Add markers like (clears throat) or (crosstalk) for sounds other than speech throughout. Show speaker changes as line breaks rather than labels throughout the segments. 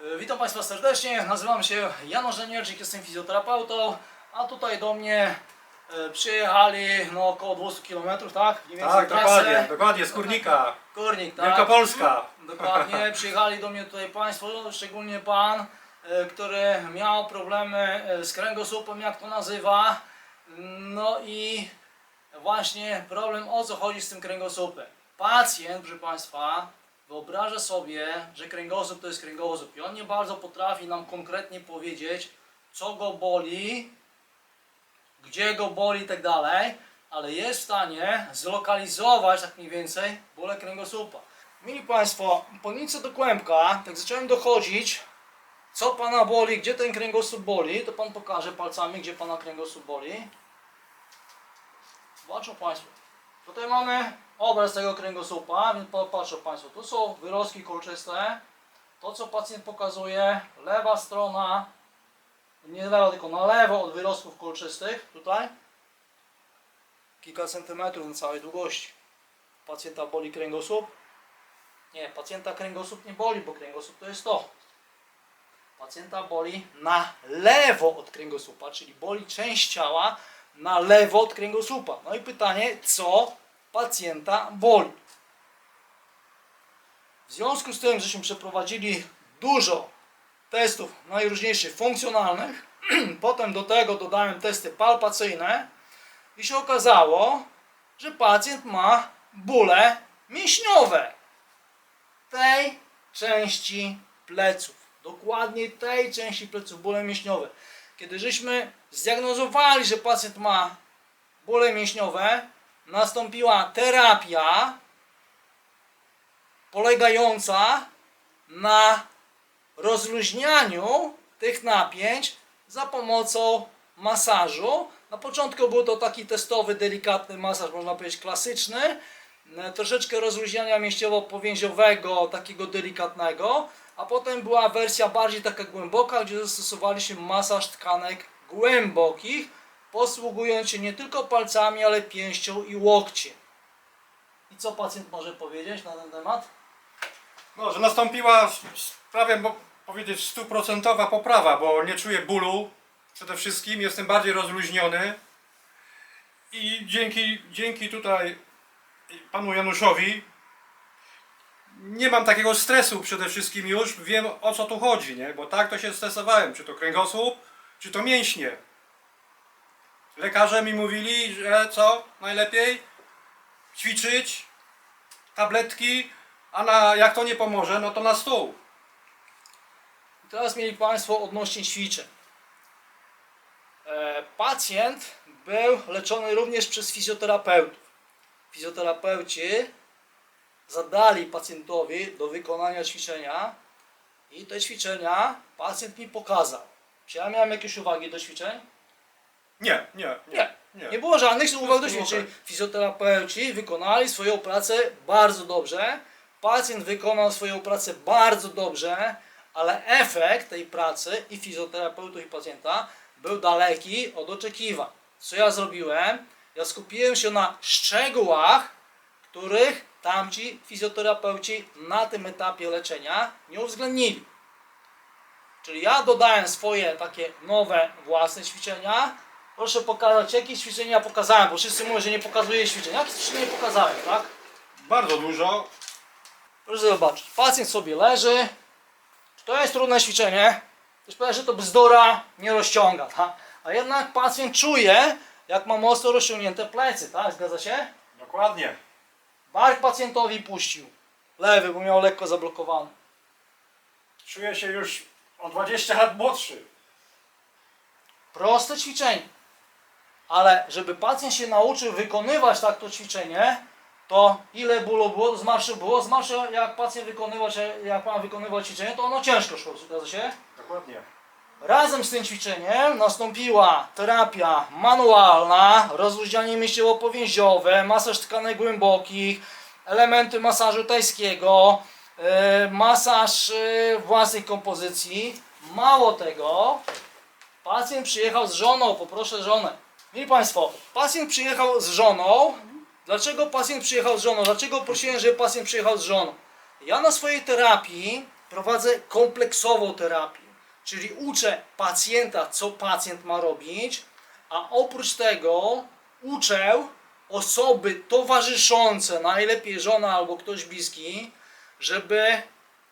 E, Witam Państwa serdecznie, nazywam się Janusz Żenielczyk, jestem fizjoterapeutą, a tutaj do mnie e, przyjechali no, około 200 km, tak? Mniej więcej
Tak,
trasę.
dokładnie, dokładnie, z Kurnika,
Górnik, tak?
Wielkopolska.
Dokładnie, (laughs) przyjechali do mnie tutaj Państwo, szczególnie Pan, e, który miał problemy e, z kręgosłupem, jak to nazywa. No i właśnie problem o co chodzi z tym kręgosłupem. Pacjent, proszę Państwa, wyobraża sobie, że kręgosłup to jest kręgosłup i on nie bardzo potrafi nam konkretnie powiedzieć, co go boli, gdzie go boli i tak dalej, ale jest w stanie zlokalizować tak mniej więcej bóle kręgosłupa. Mili Państwo, po nic do kłębka, tak zacząłem dochodzić, co Pana boli, gdzie ten kręgosłup boli, to Pan pokaże palcami, gdzie Pana kręgosłup boli. Zobaczą Państwo. Tutaj mamy obraz tego kręgosłupa, więc popatrzą Państwo, tu są wyrostki kolczyste. To co pacjent pokazuje, lewa strona, nie lewa, tylko na lewo od wyrostków kolczystych, tutaj. Kilka centymetrów na całej długości. Pacjenta boli kręgosłup? Nie, pacjenta kręgosłup nie boli, bo kręgosłup to jest to. Pacjenta boli na lewo od kręgosłupa, czyli boli część ciała na lewo od kręgosłupa. No i pytanie, co pacjenta boli? W związku z tym, żeśmy przeprowadzili dużo testów najróżniejszych funkcjonalnych, (clears throat) potem do tego dodałem testy palpacyjne i się okazało, że pacjent ma bóle mięśniowe tej części pleców. Dokładnie tej części pleców, bóle mięśniowe. Kiedy żeśmy zdiagnozowali, że pacjent ma bóle mięśniowe, nastąpiła terapia polegająca na rozluźnianiu tych napięć za pomocą masażu. Na początku był to taki testowy, delikatny masaż, można powiedzieć klasyczny. E, Troszeczkę rozluźniania mięśniowo-powięziowego, takiego delikatnego. A potem była wersja bardziej taka głęboka, gdzie zastosowaliśmy masaż tkanek głębokich, posługując się nie tylko palcami, ale pięścią i łokciem. I co pacjent może powiedzieć na ten temat?
No, że nastąpiła prawie mo- powiedzieć stuprocentowa poprawa, bo nie czuję bólu przede wszystkim, jestem bardziej rozluźniony i dzięki, dzięki tutaj panu Januszowi nie mam takiego stresu przede wszystkim już, wiem o co tu chodzi, nie? bo tak to się stresowałem, czy to kręgosłup, czy to mięśnie. Lekarze mi mówili, że co najlepiej ćwiczyć, tabletki, a na, jak to nie pomoże, no to na stół.
Teraz mieli Państwo odnośnie ćwiczeń. E, pacjent był leczony również przez fizjoterapeutów. Fizjoterapeuci zadali pacjentowi do wykonania ćwiczenia i te ćwiczenia pacjent mi pokazał. Czy ja miałem jakieś uwagi do ćwiczeń?
Nie, nie,
Nie.
nie.
Nie było żadnych uwag do
okej.
Fizjoterapeuci wykonali swoją pracę bardzo dobrze. Pacjent wykonał swoją pracę bardzo dobrze, ale efekt tej pracy i fizjoterapeutów i pacjenta był daleki od oczekiwań. Co ja zrobiłem? Ja skupiłem się na szczegółach, których tamci fizjoterapeuci na tym etapie leczenia nie uwzględnili. Czyli ja dodałem swoje takie nowe własne ćwiczenia. Proszę pokazać, jakie ćwiczenia pokazałem, bo wszyscy mówią, że nie pokazuję ćwiczeń. Jakie ćwiczenia pokazałem, tak?
Bardzo dużo.
Proszę zobaczyć. Pacjent sobie leży. Czy to jest trudne ćwiczenie? Ktoś powie, że to bzdura, nie rozciąga, tak? A jednak pacjent czuje, jak ma mocno rozciągnięte plecy, tak? Zgadza się?
Dokładnie.
Bark pacjentowi puścił. Lewy, bo miał lekko zablokowany.
Czuję się już o 20 lat młodszy.
Proste ćwiczenie. Ale żeby pacjent się nauczył wykonywać tak to ćwiczenie, to ile bólu było, zmarszu było, zmarszu jak pacjent wykonywać, jak ma wykonywać ćwiczenie, to ono ciężko szło, zgadza się?
Dokładnie.
Razem z tym ćwiczeniem nastąpiła terapia manualna, rozluźnianie mięśniowo-powięziowe, masaż tkanek głębokich, elementy masażu tajskiego, e, masaż e, własnej kompozycji. Mało tego, pacjent przyjechał z żoną, poproszę żonę. Mieli Państwo, pacjent przyjechał z żoną. Dlaczego pacjent przyjechał z żoną? Dlaczego prosiłem, żeby pacjent przyjechał z żoną? Ja na swojej terapii prowadzę kompleksową terapię, czyli uczę pacjenta, co pacjent ma robić, a oprócz tego uczę osoby towarzyszące, najlepiej żona albo ktoś bliski, żeby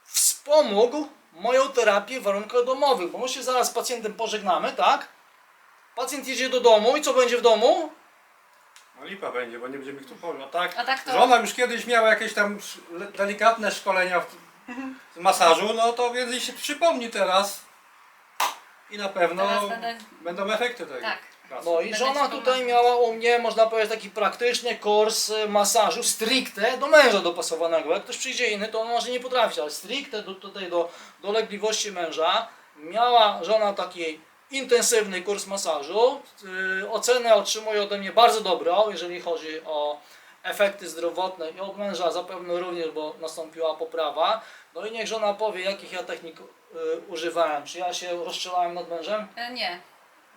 wspomógł moją terapię w warunkach domowych, bo my się zaraz z pacjentem pożegnamy, tak? Pacjent jedzie do domu i co będzie w domu?
No lipa będzie, bo nie będziemy ich tu położyć. A tak,
A tak to-
żona już kiedyś miała jakieś tam sz- le- delikatne szkolenia w, w masażu, no to więc jej się przypomni teraz. I na pewno
Teraz będę-
będą efekty tego.
Tak.
pracy.
No i
Będę
żona tutaj miała u mnie, można powiedzieć, taki praktyczny kurs e, masażu stricte do męża dopasowanego. Jak ktoś przyjdzie inny, to on może nie potrafić, ale stricte do, tutaj do dolegliwości męża. Miała żona taki intensywny kurs masażu. Yy, Ocenę otrzymuje ode mnie bardzo dobrą, jeżeli chodzi o efekty zdrowotne i od męża zapewne również, bo nastąpiła poprawa. No i niech żona powie, jakich ja technik y, używałem. Czy ja się rozczulałem nad mężem?
E, Nie.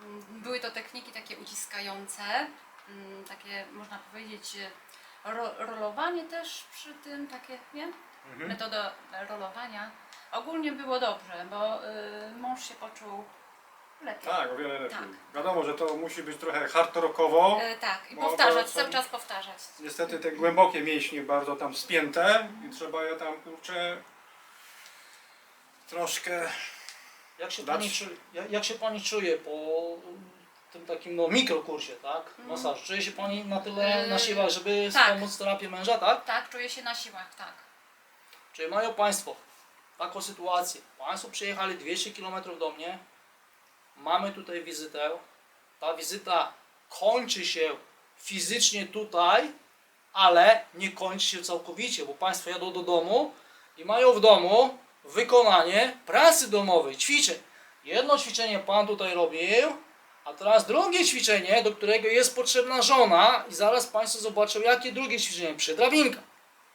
Mm, Były to techniki takie uciskające, mm, takie można powiedzieć ro, rolowanie też przy tym, takie, nie?
Mhm.
Metoda rolowania. Ogólnie było dobrze, bo y, mąż się poczuł lepiej.
Tak, o wiele lepiej.
Tak.
Wiadomo, że to musi być trochę hard rockowo.
E, tak, i
Bo
powtarzać, cały czas powtarzać.
Niestety te głębokie mięśnie bardzo tam spięte i trzeba je tam kurczę troszkę
Jak się,
Dać-
pani, czu- jak, jak się pani czuje po tym takim no, mikrokursie, tak? Masaż. Czuje się pani na tyle
Yy,
na siłach, żeby
tak.
wspomóc terapię męża, tak?
Tak, czuję się na siłach, tak.
Czyli mają Państwo taką sytuację. Państwo przyjechali 200 km do mnie. Mamy tutaj wizytę. Ta wizyta kończy się fizycznie tutaj, ale nie kończy się całkowicie, bo Państwo jadą do domu i mają w domu wykonanie pracy domowej, ćwiczeń. Jedno ćwiczenie Pan tutaj robił, a teraz drugie ćwiczenie, do którego jest potrzebna żona i zaraz Państwo zobaczą, jakie drugie ćwiczenie przy drabinkach.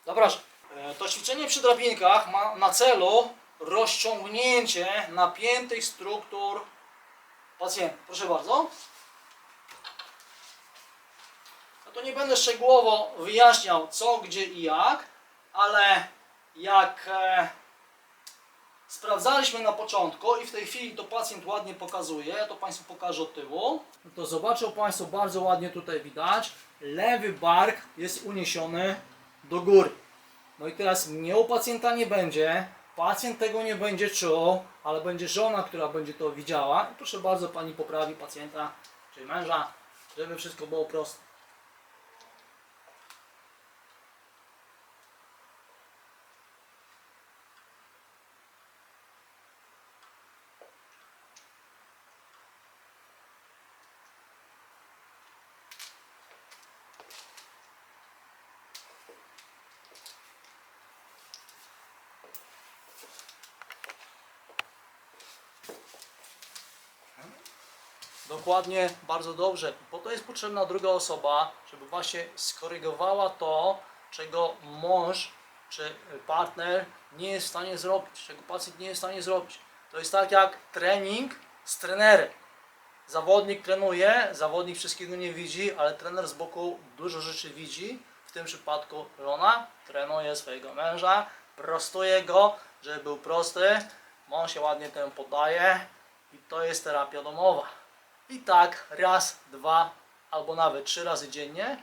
Zapraszam. E, To ćwiczenie przy drabinkach ma na celu rozciągnięcie napiętych struktur pacjenta. Proszę bardzo. Ja to nie będę szczegółowo wyjaśniał co, gdzie i jak, ale jak e, sprawdzaliśmy na początku i w tej chwili to pacjent ładnie pokazuje, ja to Państwu pokażę od tyłu, to zobaczą Państwo bardzo ładnie tutaj widać, lewy bark jest uniesiony do góry. No i teraz mnie u pacjenta nie będzie, pacjent tego nie będzie czuł, ale będzie żona, która będzie to widziała. Proszę bardzo, pani poprawi pacjenta, czyli męża, żeby wszystko było proste. Dokładnie, bardzo dobrze. Po to jest potrzebna druga osoba, żeby właśnie skorygowała to, czego mąż czy partner nie jest w stanie zrobić, czego pacjent nie jest w stanie zrobić. To jest tak jak trening z trenerem. Zawodnik trenuje, zawodnik wszystkiego nie widzi, ale trener z boku dużo rzeczy widzi. W tym przypadku żona trenuje swojego męża, prostuje go, żeby był prosty. Mąż się ładnie temu poddaje i to jest terapia domowa. I tak raz, dwa albo nawet trzy razy dziennie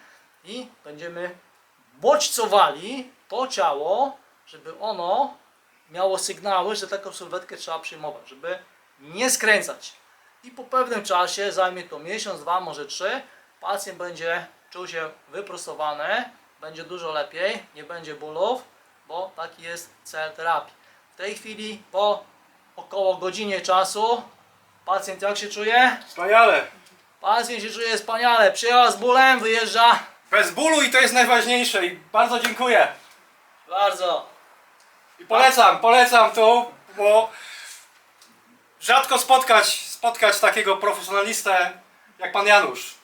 i będziemy bodźcowali to ciało, żeby ono miało sygnały, że taką sylwetkę trzeba przyjmować, żeby nie skręcać. I po pewnym czasie, zajmie to miesiąc, dwa, może trzy, pacjent będzie czuł się wyprostowany, będzie dużo lepiej, nie będzie bólów, bo taki jest cel terapii. W tej chwili po około godzinie czasu pacjent jak się czuje?
wspaniale.
Pacjent się czuje wspaniale, przyjechał z bólem, wyjeżdża.
Bez bólu i to jest najważniejsze i bardzo dziękuję.
Bardzo.
I polecam, polecam tu, bo rzadko spotkać, spotkać takiego profesjonalistę jak pan Janusz.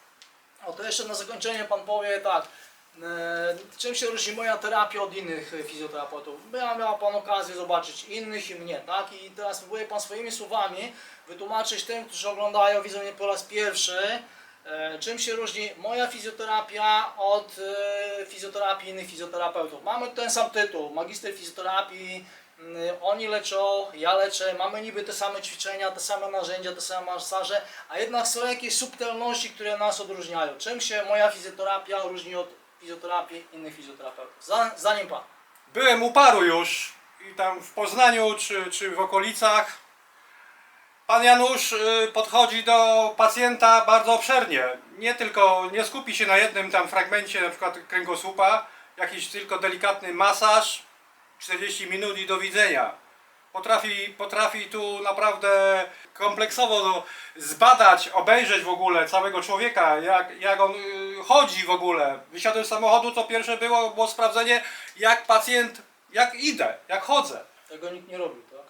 O, to jeszcze na zakończenie pan powie tak. E, czym się różni moja terapia od innych fizjoterapeutów? Miał, miał pan okazję zobaczyć innych i mnie, tak? I teraz spróbuje pan swoimi słowami wytłumaczyć tym, którzy oglądają, widzą mnie po raz pierwszy, e, czym się różni moja fizjoterapia od e, fizjoterapii innych fizjoterapeutów. Mamy ten sam tytuł, magister fizjoterapii, Mm, Oni leczą, ja leczę, mamy niby te same ćwiczenia, te same narzędzia, te same masaże, a jednak są jakieś subtelności, które nas odróżniają. Czym się moja fizjoterapia różni od fizjoterapii innych fizjoterapeutów? Za- Zanim Pan.
Byłem u paru już i tam w Poznaniu czy, czy w okolicach. Pan Janusz y, podchodzi do pacjenta bardzo obszernie. Nie tylko, nie skupi się na jednym tam fragmencie, na przykład kręgosłupa, jakiś tylko delikatny masaż, 40 minut i do widzenia. Potrafi, potrafi tu naprawdę kompleksowo no, zbadać, obejrzeć w ogóle całego człowieka, jak, jak on y, chodzi w ogóle. Wysiadłem z samochodu, to pierwsze było, było sprawdzenie, jak pacjent, jak idę, jak chodzę.
Tego nikt nie robił, tak?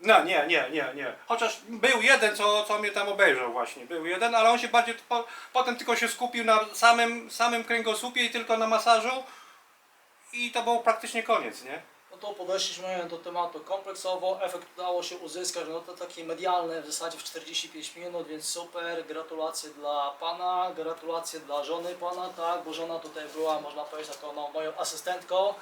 No nie, nie, nie, nie. Chociaż był jeden, co, co mnie tam obejrzał właśnie. Był jeden, ale on się bardziej po, potem tylko się skupił na samym, samym kręgosłupie i tylko na masażu. I to był praktycznie koniec, nie?
No to podeszliśmy do tematu kompleksowo, efekt udało się uzyskać, no to taki medialny w zasadzie w 45 minut, więc super, gratulacje dla Pana, gratulacje dla żony Pana, tak, bo żona tutaj była, można powiedzieć, taką no, moją asystentką,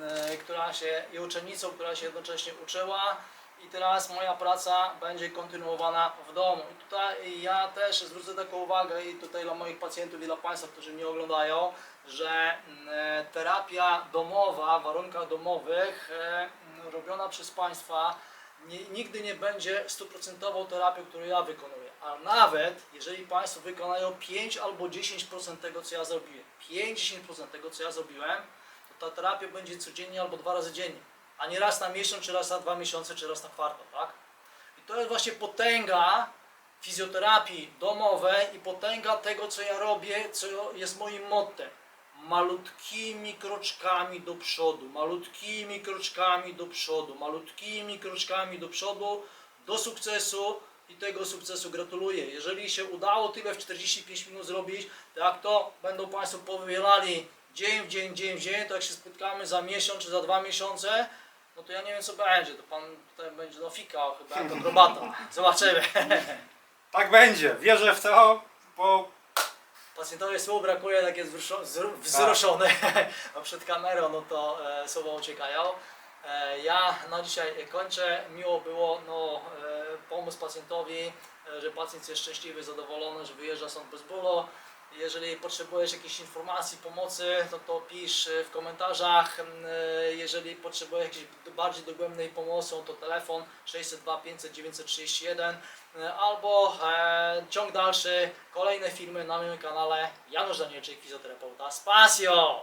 e, która się, i uczennicą, która się jednocześnie uczyła i teraz moja praca będzie kontynuowana w domu. I tutaj ja też zwrócę taką uwagę i tutaj dla moich pacjentów i dla Państwa, którzy mnie oglądają, że mm, e, terapia domowa w warunkach domowych e, mm, robiona przez Państwa nigdy nie będzie stuprocentową terapią, którą ja wykonuję. A nawet jeżeli Państwo wykonają 5 albo 10% tego, co ja zrobiłem, 5-10% tego, co ja zrobiłem, to ta terapia będzie codziennie albo dwa razy dziennie, a nie raz na miesiąc, czy raz na dwa miesiące, czy raz na kwartał, tak? I to jest właśnie potęga fizjoterapii domowej i potęga tego, co ja robię, co jest moim mottem. Malutkimi kroczkami do przodu, malutkimi kroczkami do przodu, malutkimi kroczkami do przodu, do sukcesu i tego sukcesu gratuluję. Jeżeli się udało tyle w 45 minut zrobić, to jak to będą Państwo powielali dzień w dzień, dzień w dzień, to jak się spotkamy za miesiąc czy za dwa miesiące, no to ja nie wiem co będzie, to Pan tutaj będzie no fikał chyba jako drobata. (laughs) Zobaczymy. (laughs)
Tak będzie, wierzę w to, bo
Pacjentowi słów brakuje, tak jest wzruszo- wzru- wzruszony (laughs) a przed kamerą, no to e, słowa uciekają. E, ja na dzisiaj kończę. Miło było no, e, pomóc pacjentowi, e, że pacjent jest szczęśliwy, zadowolony, że wyjeżdża stąd bez bólu. Jeżeli potrzebujesz jakiejś informacji, pomocy, to to pisz e, w komentarzach. M, e, Jeżeli potrzebujesz jakiejś bardziej dogłębnej pomocy, to telefon 602 500 931 e, albo e, ciąg dalszy, kolejne filmy na moim kanale Janusz Danielczyk, fizjoterapeuta z pasją.